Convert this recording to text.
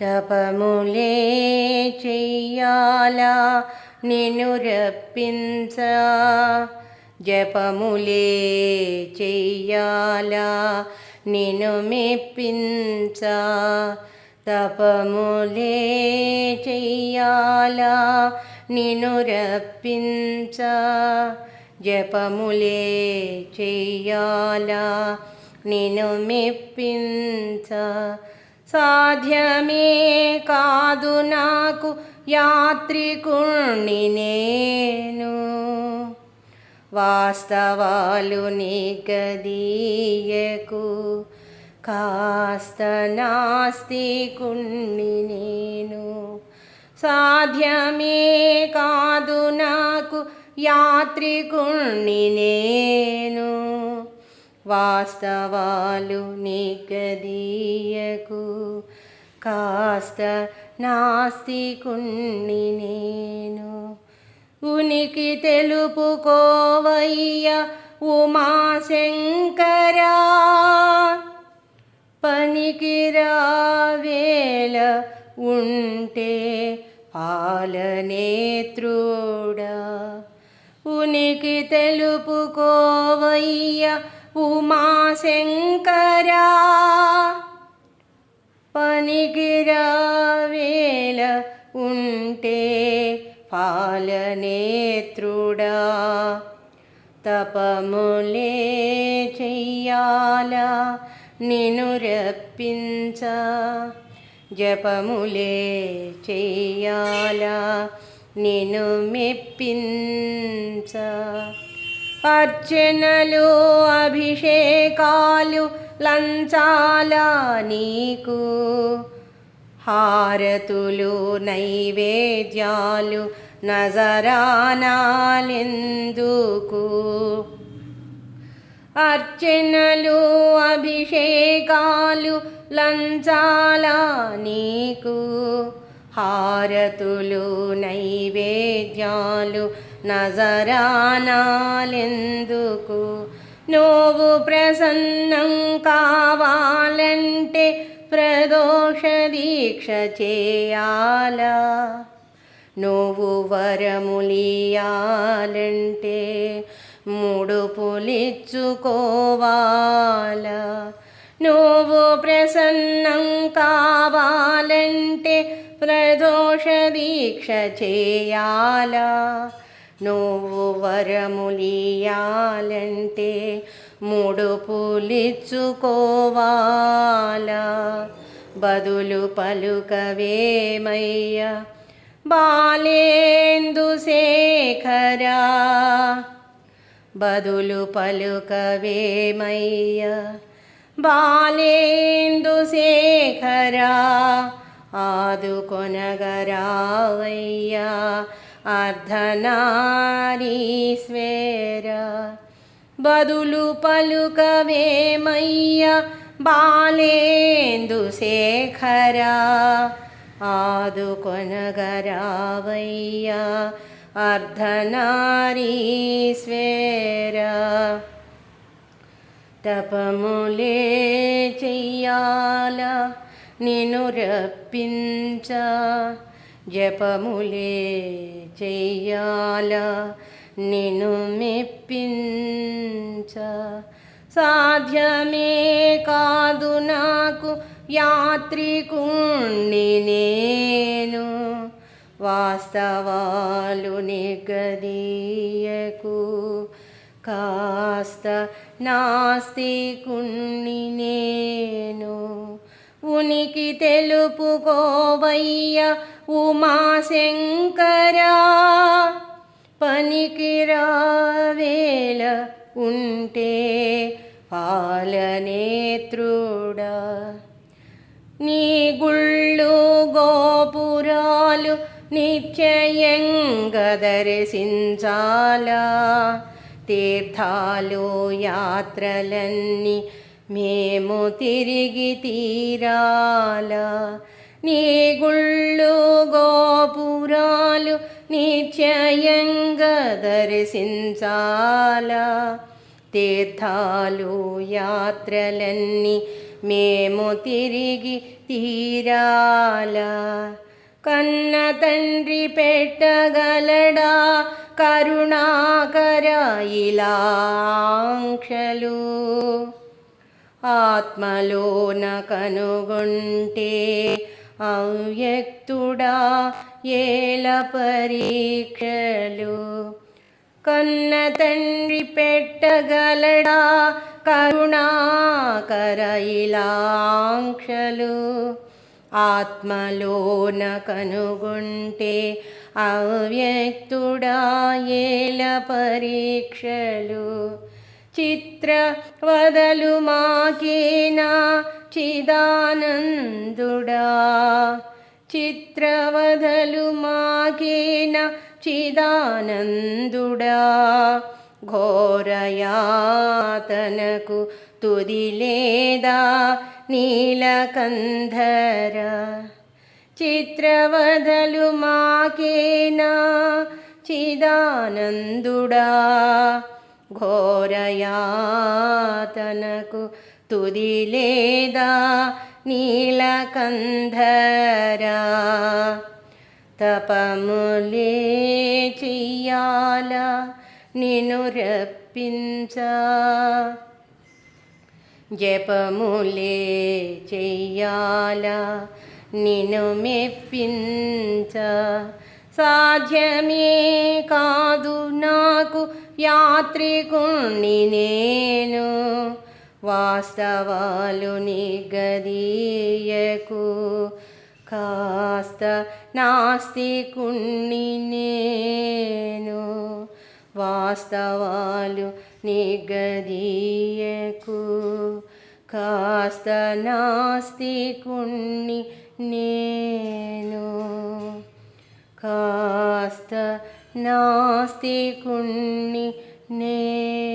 తపములే చెయ్యాలా నిను రప్పించ. జపములే చెయ్యాలా నిను మెప్పించ. తపములే చెయ్యాలా నిను రప్పించ. జపములే చెయ్యాలా నిను మెప్పించ. సాధ్యమే కాదు నాకు యాత్రికుణ్ణి నేను. వాస్తవాలు నీకదీయకు కాస్త నాస్తికుణ్ణి నేను. సాధ్యమే కాదు నాకు యాత్రికుణ్ణి నేను. వాస్తవాలు నిగదీయకు కాస్త నాస్తికుణ్ణి నేను. ఉనికి తెలుపుకోవయ్య ఉమాశంకరా పనికిరావేల ఉంటే పాలనేత్రుడా. ఉనికి తెలుపుకోవయ్య ఉమాశంకరా పనికిరావేల ఉంటే పాలనేత్రుడా తపములే చెయ్యాల నిను రప్పించ జపములే చెయ్యాల నిను మెప్పించ అర్చనలు అభిషేకాలు లంచాలా నీకు? హారతులు నైవేద్యాలు నజరానాలెందుకు? అర్చనలు అభిషేకాలు లంచాలా నీకు? హారతులు నైవేద్యాలు నజరానాలెందుకు? నువ్వు ప్రసన్నం కావాలంటే ప్రదోష దీక్ష చేయాల? నువ్వు వరములియాలంటే ముడుపులిచ్చుకోవాలా? నువ్వు ప్రసన్నం కావాలంటే ప్రదోష దీక్ష చేయాలా? నువ్వు వరములియాలంటే ముడుపులిచ్చుకోవాలా బదులు పలుకవేమయ్యా. బాలేందు శేఖరా. బదులు పలుకవేమయ్యా. బాలేందు శేఖరా. ఆదుకొనగరావయ్యా. అర్ధనారీశ్వేర. బదులు పలుకవేమయ్య బాలేందు శేఖరా. ఆదుకొనగరావయ్య అర్ధనారీశ్వేర. తపములే చెయ్యాల నిను రప్పించ. జపములే చెయ్యాల నిను మెప్పించ. సాధ్యమే కాదు నాకు యాత్రికుణ్ణి నేను. వాస్తవాలు నిగదీయకు కాస్త నాస్తికుణ్ణి నేను. ఉనికి తెలుపుకోవయ్య ఉమాశంకరా. పనికిరావేల ఉంటే పాలనేత్రుడా. నీ గుళ్ళు గోపురాలు నిశ్చయంగా దర్శించాలా తీర్థాలు యాత్రలన్నీ మేము తిరిగి తీరాలా. నీ గుళ్ళు గోపురాలు నిశ్చయంగా దర్శించాల. తీర్థాలు యాత్రలన్నీ మేము తిరిగి తీరాల. కన్న తండ్రి పెట్టగలడా? కరుణాకర ఇలాంక్షలు. ఆత్మలోన కనుగొంటే అవ్యక్తుడా ఏల పరీక్షలు. కన్న తండ్రి పెట్టగలడా? కరుణాకర ఇలాంక్షలు. ఆత్మలోన కనుగొంటే అవ్యక్తుడా ఏల పరీక్షలు. చిత్ర వదలు మాకేనా చిదానందుడా. చిత్రవదలు మాకేన చిదానందుడా. ఘోరయాతనకు తుది లేదా నీలకంధర? చిత్రవదలు మాకేనా చిదానందుడా. ఘోరయాతనకు తుది లేదా నీలకంధరా? తపములే చెయ్యాల నిను రప్పించ? జపములే చెయ్యాల నిను మెప్పించ? సాధ్యమే కాదు నాకు యాత్రికుణ్ణి నేను వాస్తవాలు నిగదీయకు కాస్త నాస్తికుణ్ణి నేను వాస్తవాలు నిగదీయకు కాస్త నాస్తికుణ్ణి నేను కాస్త నాస్తికుణ్ణి నేను